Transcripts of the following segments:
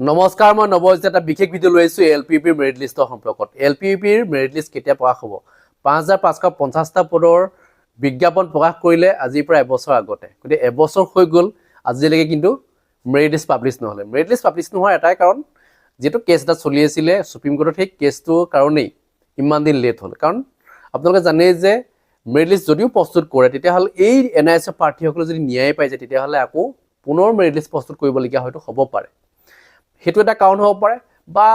নমস্কাৰ, মই নৱজিত এটা বিশেষ ভিডিঅ' লৈ আহিছোঁ এল পি পিৰ মেৰিট লিষ্টৰ সম্পৰ্কত। এল পি পিৰ মেৰিট লিষ্ট কেতিয়া প্ৰকাশ হ'ব? পাঁচ হাজাৰ পাঁচশো পঞ্চাছটা পদৰ বিজ্ঞাপন প্ৰকাশ কৰিলে আজিৰ পৰা এবছৰ আগতে। গতিকে এবছৰ হৈ গ'ল, আজিলৈকে কিন্তু মেৰিট লিষ্ট পাব্লিছ নহ'লে। মেৰিট লিষ্ট পাব্লিছ নোহোৱাৰ এটাই কাৰণ, যিহেতু কেছ এটা চলি আছিলে ছুপ্ৰিম কোৰ্টত সেই কেছটোৰ কাৰণেই ইমান দিন লেট হ'ল। কাৰণ, আপোনালোকে জানেই যে মেৰিট লিষ্ট যদিও প্ৰস্তুত কৰে, তেতিয়াহ'লে এই এন আই এছৰ প্ৰাৰ্থীসকলে যদি ন্যায় পাই যায় তেতিয়াহ'লে আকৌ পুনৰ মেৰিট লিষ্ট প্ৰস্তুত কৰিবলগীয়া হয়তো হ'ব পাৰে। সেইটো এটা কাৰণ হ'ব পাৰে বা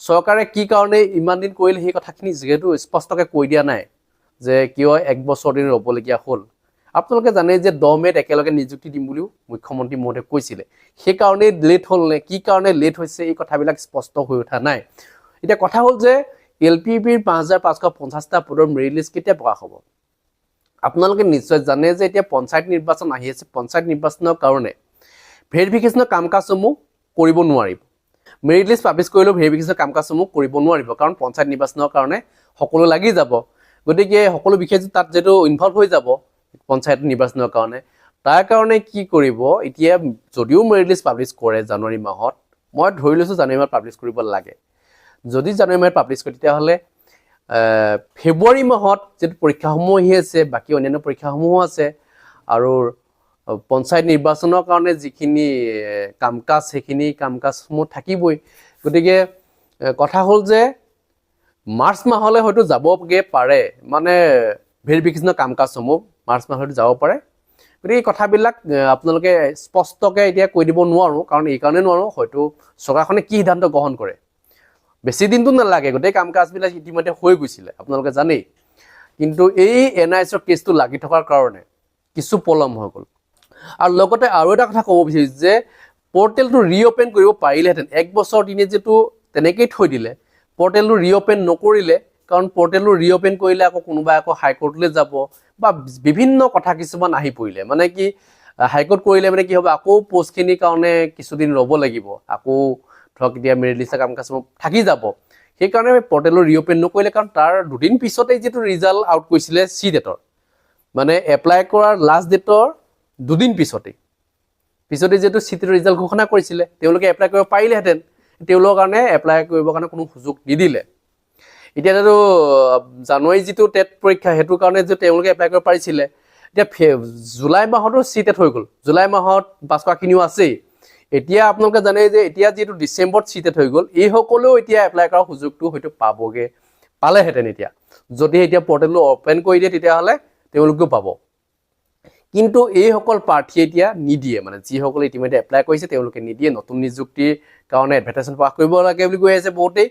চৰকাৰে কি কাৰণে ইমান দিন কৰিলে সেই কথাখিনি যিহেতু স্পষ্টকৈ কৈ দিয়া নাই যে কিয় এক বছৰ দিন ৰ'বলগীয়া হ'ল। আপোনালোকে জানে যে দহ মে'ত একেলগে নিযুক্তি দিম বুলিও মুখ্যমন্ত্ৰী মহোদয়ে কৈছিলে। সেইকাৰণেই লেট হ'ল নে কি কাৰণে লেট হৈছে এই কথাবিলাক স্পষ্ট হৈ উঠা নাই। এতিয়া কথা হ'ল যে এল পি পিৰ পাঁচ হাজাৰ পাঁচশ পঞ্চাছটা পদৰ মেৰিট লিষ্ট কেতিয়া প্ৰকাশ হ'ব? আপোনালোকে নিশ্চয় জানে যে এতিয়া পঞ্চায়ত নিৰ্বাচন আহি আছে। পঞ্চায়ত নিৰ্বাচনৰ কাৰণে ভেৰিফিকেশ্যনৰ কাম কাজসমূহ কৰিব নোৱাৰিব। মেৰিট লিষ্ট পাব্লিছ কৰিলেও ভেৰিফিকেশ্যনৰ কাম কাজসমূহ কৰিব নোৱাৰিব, কাৰণ পঞ্চায়ত নিৰ্বাচনৰ কাৰণে সকলো লাগি যাব। গতিকে সকলো বিশেষ তাত যিহেতু ইনভল্ভ হৈ যাব পঞ্চায়ত নিৰ্বাচনৰ কাৰণে। তাৰ কাৰণে কি কৰিব, এতিয়া যদিও মেৰিট লিষ্ট পাব্লিছ কৰে জানুৱাৰী মাহত, মই ধৰি লৈছোঁ জানুৱাৰী মাহত পাব্লিছ কৰিব লাগে। যদি জানুৱাৰী মাহত পাব্লিছ কৰে, তেতিয়াহ'লে ফেব্ৰুৱাৰী মাহত যিটো পৰীক্ষাসমূহ আহি আছে, বাকী অন্যান্য পৰীক্ষাসমূহো আছে, আৰু পঞ্চায়ত নিৰ্বাচনৰ কাৰণে যিখিনি কাম কাজ সেইখিনি কাম কাজসমূহ থাকিবই। গতিকে কথা হ'ল যে মাৰ্চ মাহলৈ হয়তো যাবগৈ পাৰে। মানে ভেৰিফিকেশ্যনৰ কাম কাজসমূহ মাৰ্চ মাহলৈ যাব পাৰে। গতিকে এই কথাবিলাক আপোনালোকে স্পষ্টকৈ এতিয়া কৈ দিব নোৱাৰোঁ, কাৰণ এই কাৰণে নোৱাৰোঁ, হয়তো চৰকাৰখনে কি সিদ্ধান্ত গ্ৰহণ কৰে। বেছি দিনটো নালাগে, গোটেই কাম কাজবিলাক ইতিমধ্যে হৈ গৈছিলে, আপোনালোকে জানেই। কিন্তু এই এন আই এছৰ কেছটো লাগি থকাৰ কাৰণে কিছু পলম হৈ গ'ল। আৰু লগতে আৰু এটা কথা ক'ব বিচাৰিছোঁ যে পৰ্টেলটো ৰিঅ'পেন কৰিব পাৰিলেহেঁতেন। এক বছৰ দিনে যিটো তেনেকেই থৈ দিলে। পৰ্টেলটো ৰিঅ'পেন নকৰিলে কাৰণ পৰ্টেলটো ৰিঅ'পেন কৰিলে আকৌ কোনোবাই আকৌ হাইকোৰ্টলৈ যাব বা বিভিন্ন কথা কিছুমান আহি পৰিলে। মানে কি হাইকোৰ্ট কৰিলে মানে কি হ'ব আকৌ পষ্টখিনিৰ কাৰণে কিছুদিন ৰ'ব লাগিব। আকৌ ধৰক এতিয়া মেৰিট লিষ্টৰ কাম কাজসমূহ থাকি যাব। সেইকাৰণে পৰ্টেলৰ ৰিঅ'পেন নকৰিলে কাৰণ তাৰ দুদিন পিছতেই যিটো ৰিজাল্ট আউট কৰিছিলে চি ডেটৰ মানে এপ্লাই কৰাৰ লাষ্ট ডেটৰ দুদিন পিছতেই। পিছতে যিহেতু চিটিৰ ৰিজাল্ট ঘোষণা কৰিছিলে, তেওঁলোকে এপ্লাই কৰিব পাৰিলেহেঁতেন, তেওঁলোকৰ কাৰণে এপ্লাই কৰিবৰ কাৰণে কোনো সুযোগ নিদিলে। এতিয়াতো জানুৱাৰী যিটো টেট পৰীক্ষা সেইটোৰ কাৰণে যে তেওঁলোকে এপ্লাই কৰিব পাৰিছিলে, এতিয়া জুলাই মাহতো চি টেট হৈ গ'ল। জুলাই মাহত পাছ কৰাখিনিও আছেই। এতিয়া আপোনালোকে জানে যে এতিয়া যিহেতু ডিচেম্বৰত চি টেট হৈ গ'ল এইসকলেও এতিয়া এপ্লাই কৰাৰ সুযোগটো হয়তো পাবগৈ, পালেহেঁতেন এতিয়া। যদি এতিয়া পৰ্টেলটো অ'পেন কৰি দিয়ে, তেতিয়াহ'লে তেওঁলোকেও পাব। কিন্তু এইসকল প্ৰাৰ্থীয়ে এতিয়া নিদিয়ে মানে যিসকলে ইতিমধ্যে এপ্লাই কৰিছে তেওঁলোকে নিদিয়ে নতুন নিযুক্তিৰ কাৰণে এডভাৰটাইজমেণ্ট প্ৰকাশ কৰিব লাগে বুলি কৈ আছে বহুতেই।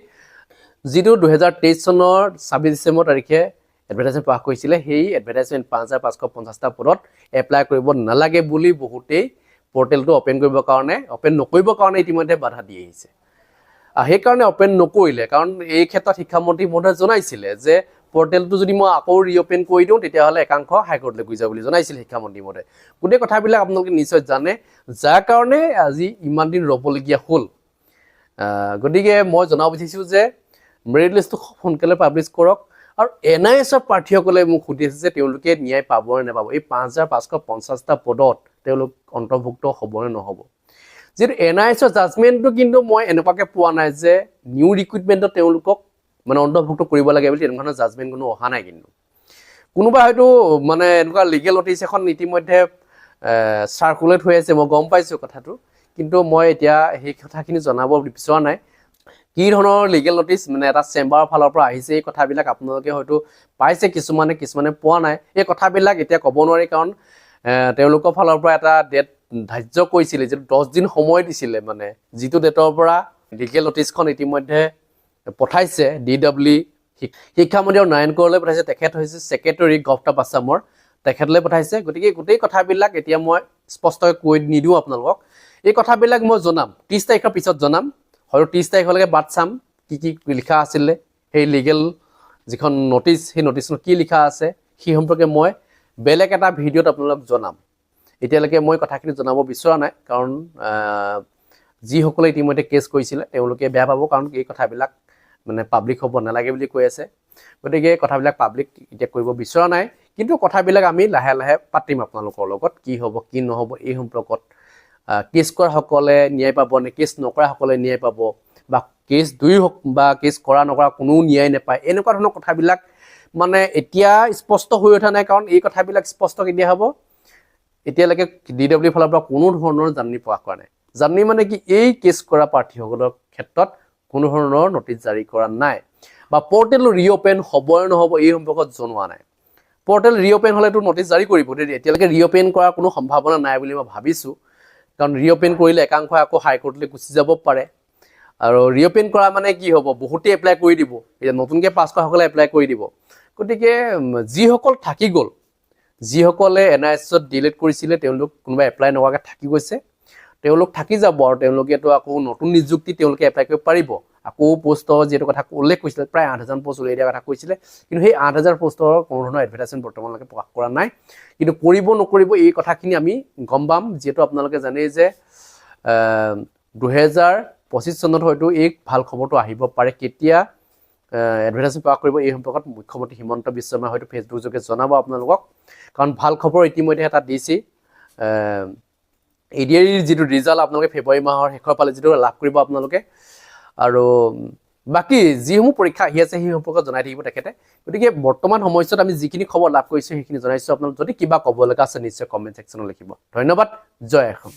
যিটো দুহেজাৰ তেইছ চনৰ ছাব্বিছ ডিচেম্বৰ তাৰিখে এডভাৰটাইজমেণ্ট প্ৰকাশ কৰিছিলে সেই এডভাৰটাইজমেণ্ট পাঁচ হাজাৰ পাঁচশো পঞ্চাছটা পদত এপ্লাই কৰিব নালাগে বুলি বহুতেই পৰ্টেলটো অ'পেন কৰিবৰ কাৰণে অ'পেন নকৰিবৰ কাৰণে ইতিমধ্যে বাধা দি আহিছে। আহ, সেইকাৰণে অ'পেন নকৰিলে কাৰণ এই ক্ষেত্ৰত শিক্ষামন্ত্ৰী মহোদয়ে জনাইছিলে যে পৰ্টেলটো যদি মই আকৌ ৰিঅ'পেন কৰি দিওঁ তেতিয়াহ'লে একাংশ হাইকোৰ্টলৈ গুচি যাব বুলি জনাইছিল শিক্ষামন্ত্ৰী মহোদয়ে। গোটেই কথাবিলাক আপোনালোকে নিশ্চয় জানে। যাৰ কাৰণে আজি ইমান দিন ৰ'বলগীয়া হ'ল। গতিকে মই জনাব বিচাৰিছোঁ যে মেৰিট লিষ্টটো খুব সোনকালে পাব্লিছ কৰক আৰু এন আই এছৰ প্ৰাৰ্থীসকলে মোক সুধি আছে যে তেওঁলোকে ন্যায় পাব নে নাপাব। এই পাঁচ হাজাৰ পাঁচশ পঞ্চাছটা পদত তেওঁলোক অন্তৰ্ভুক্ত হ'ব নে নহ'ব? যিহেতু এন আই এছৰ জাজমেণ্টটো কিন্তু মই এনেকুৱাকৈ পোৱা নাই যে নিউ ৰিক্ৰুইটমেণ্টত তেওঁলোকক মানে অন্তৰ্ভুক্ত কৰিব লাগে বুলি তেনেকুৱা ধৰণৰ জাজমেণ্ট কোনো অহা নাই কিন্তু। কোনোবা হয়তো মানে এনেকুৱা লিগেল নটিচ এখন ইতিমধ্যে চাৰ্কুলেট হৈ আছে মই গম পাইছোঁ কথাটো। কিন্তু মই এতিয়া সেই কথাখিনি জনাব বিচৰা নাই। কি ধৰণৰ লিগেল নটিচ মানে এটা চেম্বাৰৰ ফালৰ পৰা আহিছে এই কথাবিলাক আপোনালোকে হয়তো পাইছে কিছুমানে কিছুমানে পোৱা নাই। এই কথাবিলাক এতিয়া ক'ব নোৱাৰি কাৰণ তেওঁলোকৰ ফালৰ পৰা এটা ডেট ধাৰ্য কৰিছিলে যিটো দহ দিন সময় দিছিলে মানে। যিটো ডেটৰ পৰা লিগেল নটিচখন ইতিমধ্যে পঠাইছে ডি ডাব্লিউ শিক্ষামন্ত্ৰী আৰু নাৰায়ণ কৰলৈ পঠাইছে তেখেত হৈছে ছেক্ৰেটৰী গভটপ আছামৰ তেখেতলৈ পঠাইছে। গতিকে গোটেই কথাবিলাক এতিয়া মই স্পষ্টকৈ কৈ নিদিওঁ আপোনালোকক। এই কথাবিলাক মই জনাম। ত্ৰিছ তাৰিখৰ পিছত জনাম। হয়তো ত্ৰিছ তাৰিখলৈকে বাট চাম কি কি লিখা আছিলে সেই লিগেল যিখন নটিচ সেই নটিচখন কি লিখা আছে সেই সম্পৰ্কে মই বেলেগ এটা ভিডিঅ'ত আপোনালোকক জনাম। এতিয়ালৈকে মই কথাখিনি জনাব বিচৰা নাই কাৰণ যিসকলে ইতিমধ্যে কেছ কৰিছিলে তেওঁলোকে বেয়া পাব কাৰণ এই কথাবিলাক মানে পাব্লিক হ'ব নালাগে বুলি কৈ আছে। গতিকে কথাবিলাক পাব্লিক এতিয়া কৰিব বিচৰা নাই। কিন্তু কথাবিলাক আমি লাহে লাহে পাতিম আপোনালোকৰ লগত কি হ'ব কি নহ'ব এই সম্পৰ্কত কেছ কৰাসকলে ন্যায় পাব নে কেছ নকৰাসকলে ন্যায় পাব বা কেছ দুই হওক বা কেছ কৰা নকৰা কোনো ন্যায় নাপায় এনেকুৱা ধৰণৰ কথাবিলাক মানে এতিয়া স্পষ্ট হৈ উঠা নাই। কাৰণ এই কথাবিলাক স্পষ্ট কেতিয়া হ'ব? এতিয়ালৈকে ডি ডব্লিউ ফালৰ পৰা কোনো ধৰণৰ জাননী প্ৰকাশ কৰা নাই। জাননী মানে কি? এই কেছ কৰা প্ৰাৰ্থীসকলৰ ক্ষেত্ৰত কোনো ধৰণৰ নটিচ জাৰি কৰা নাই। বা পৰ্টেল ৰিঅ'পেন হ'বই নহ'ব এই সম্পৰ্কত জনোৱা নাই। পৰ্টেল ৰিঅ'পেন হ'লেতো নটিচ জাৰি কৰিব এতিয়ালৈকে ৰিঅ'পেন কৰাৰ কোনো সম্ভাৱনা নাই বুলি মই ভাবিছোঁ। কাৰণ ৰিঅ'পেন কৰিলে একাংশই আকৌ হাইকোৰ্টলৈ গুচি যাব পাৰে। আৰু ৰিঅ'পেন কৰা মানে কি হ'ব? বহুতেই এপ্লাই কৰি দিব। এতিয়া নতুনকৈ পাছ কৰাসকলে এপ্লাই কৰি দিব। গতিকে যিসকল থাকি গ'ল যিসকলে এন আই এছত ডিলেট কৰিছিলে তেওঁলোক কোনোবা এপ্লাই নকৰাকৈ থাকি গৈছে। তেওঁলোক থাকি যাব আৰু তেওঁলোকেতো আকৌ নতুন নিযুক্তি তেওঁলোকে এপ্লাই কৰিব পাৰিব। আকৌ পষ্টৰ যিহেতু কথা উল্লেখ কৰিছিলে প্ৰায় আঠ হাজাৰ পষ্ট উলিয়াই দিয়াৰ কথা কৈছিলে কিন্তু সেই আঠ হাজাৰ পষ্টৰ কোনো ধৰণৰ এডভাৰটাইজমেণ্ট বৰ্তমানলৈকে প্ৰকাশ কৰা নাই। কিন্তু কৰিব নকৰিব এই কথাখিনি আমি গম পাম যিহেতু আপোনালোকে জানেই যে দুহেজাৰ পঁচিছ চনত হয়তো এই ভাল খবৰটো আহিব পাৰে। কেতিয়া এডভাৰটাইজমেণ্ট প্ৰকাশ কৰিব এই সম্পৰ্কত মুখ্যমন্ত্ৰী হিমন্ত বিশ্ব শৰ্মাই হয়তো ফেচবুক যোগে জনাব আপোনালোকক। কাৰণ ভাল খবৰ ইতিমধ্যে এটা দিছেই। এ ডি আৰ যিটো ৰিজাল্ট আপোনালোকে ফেব্ৰুৱাৰী মাহৰ শেষৰ ফালে যিটো লাভ কৰিব আপোনালোকে, আৰু, বাকী যিসমূহ পৰীক্ষা আহি আছে সেই সম্পৰ্কত জনাই থাকিব তেখেতে। গতিকে বৰ্তমান সময়ছোৱাত আমি যিখিনি খবৰ লাভ কৰিছোঁ সেইখিনি জনাইছোঁ আপোনালোক। যদি কিবা ক'ব লগা আছে, নিশ্চয় কমেণ্ট ছেকশ্যনত লিখিব। ধন্যবাদ। জয় অসম।